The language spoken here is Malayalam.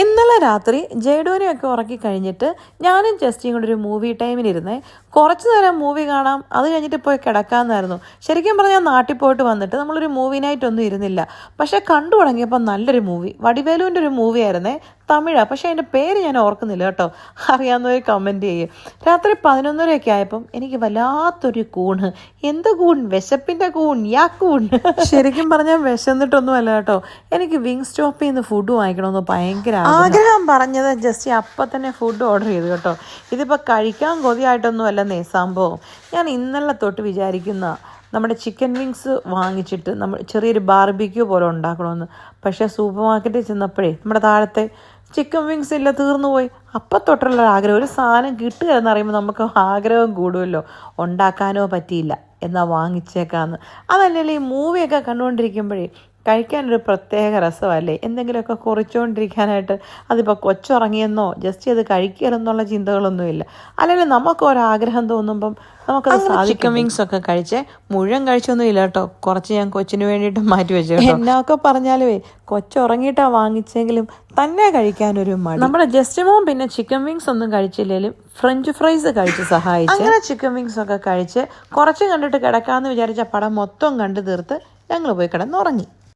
ഇന്നലെ രാത്രി ജയ്ഡോനെയൊക്കെ ഉറക്കി കഴിഞ്ഞിട്ട് ഞാനും ജസ്റ്റിയും കൂടെ ഒരു മൂവി ടൈമിലിരുന്നേ കുറച്ച് നേരം മൂവി കാണാം അത് കഴിഞ്ഞിട്ട് പോയി കിടക്കാമെന്നായിരുന്നു ശരിക്കും പറഞ്ഞാൽ നാട്ടിൽ പോയിട്ട് വന്നിട്ട് നമ്മളൊരു മൂവി നൈറ്റ് ഒന്നും ഇരുന്നില്ല. പക്ഷേ കണ്ടു തുടങ്ങിയപ്പോൾ നല്ലൊരു മൂവി വടിവേലുവിന്റെ ഒരു മൂവി ആയിരുന്നേ തമിഴാണ് പക്ഷെ അതിന്റെ പേര് ഞാൻ ഓർക്കുന്നില്ല കേട്ടോ. അറിയാവുന്നവർ കമന്റ് ചെയ്യും. രാത്രി പതിനൊന്നരയൊക്കെ ആയപ്പം എനിക്ക് വല്ലാത്തൊരു കൂണ്. എന്ത് കൂൺ? വിശപ്പിന്റെ കൂൺ യാ കൂൺ. ശരിക്കും പറഞ്ഞാൽ വിശന്നിട്ടൊന്നുമല്ല കേട്ടോ. എനിക്ക് വിങ് സ്റ്റോപ്പിൽ നിന്ന് ഫുഡ് വാങ്ങിക്കണമെന്ന് ഭയങ്കര ആഗ്രഹം പറഞ്ഞത് ജസ്റ്റ് അപ്പം തന്നെ ഫുഡ് ഓർഡർ ചെയ്തു കേട്ടോ. ഇതിപ്പോൾ കഴിക്കാൻ കൊതിയായിട്ടൊന്നും അല്ലെന്നേ സംഭവം. ഞാൻ ഇന്നലെ തൊട്ട് വിചാരിക്കുന്ന നമ്മുടെ ചിക്കൻ വിങ്സ് വാങ്ങിച്ചിട്ട് നമ്മൾ ചെറിയൊരു ബാർബിക്യൂ പോലെ ഉണ്ടാക്കണമെന്ന് പക്ഷേ സൂപ്പർ മാർക്കറ്റിൽ ചെന്നപ്പോഴേ നമ്മുടെ താഴത്തെ ചിക്കൻ വിങ്സ് ഇല്ല തീർന്നു പോയി അപ്പം തൊട്ടുള്ള ആഗ്രഹം ഒരു സാധനം കിട്ടുക എന്നറിയുമ്പോൾ നമുക്ക് ആഗ്രഹം കൂടുമല്ലോ. ഉണ്ടാക്കാനോ പറ്റിയില്ല. എന്നാൽ വാങ്ങിച്ചേക്കാന്ന്. അതല്ലേ ഈ മൂവിയൊക്കെ കണ്ടുകൊണ്ടിരിക്കുമ്പോഴേ കഴിക്കാനൊരു പ്രത്യേക രസമല്ലേ? എന്തെങ്കിലുമൊക്കെ കുറിച്ചുകൊണ്ടിരിക്കാനായിട്ട് അതിപ്പോൾ കൊച്ചുറങ്ങിയെന്നോ ജസ്റ്റ് അത് കഴിക്കലെന്നുള്ള ചിന്തകളൊന്നുമില്ല. അല്ലെങ്കിൽ നമുക്ക് ഒരാഗ്രഹം തോന്നുമ്പം നമുക്കത് ചിക്കൻ വിങ്സ് ഒക്കെ കഴിച്ച് മുഴുവൻ കഴിച്ചൊന്നും ഇല്ല കേട്ടോ. കുറച്ച് ഞാൻ കൊച്ചിന് വേണ്ടിയിട്ട് മാറ്റി വെച്ചു എന്നൊക്കെ പറഞ്ഞാലേ കൊച്ചുറങ്ങിയിട്ടാണ് വാങ്ങിച്ചെങ്കിലും തന്നെ കഴിക്കാനൊരു മടി. നമ്മുടെ ജസ്റ്റ് മോം പിന്നെ ചിക്കൻ വിങ്സ് ഒന്നും കഴിച്ചില്ലെങ്കിലും ഫ്രഞ്ച് ഫ്രൈസ് കഴിച്ച് സഹായിച്ചു. അങ്ങനെ ചിക്കൻ വിങ്സ് ഒക്കെ കഴിച്ച് കുറച്ച് കണ്ടിട്ട് കിടക്കാമെന്ന് വിചാരിച്ച പടം മൊത്തം കണ്ടു തീർത്ത് ഞങ്ങൾ പോയി കിടന്നുറങ്ങി.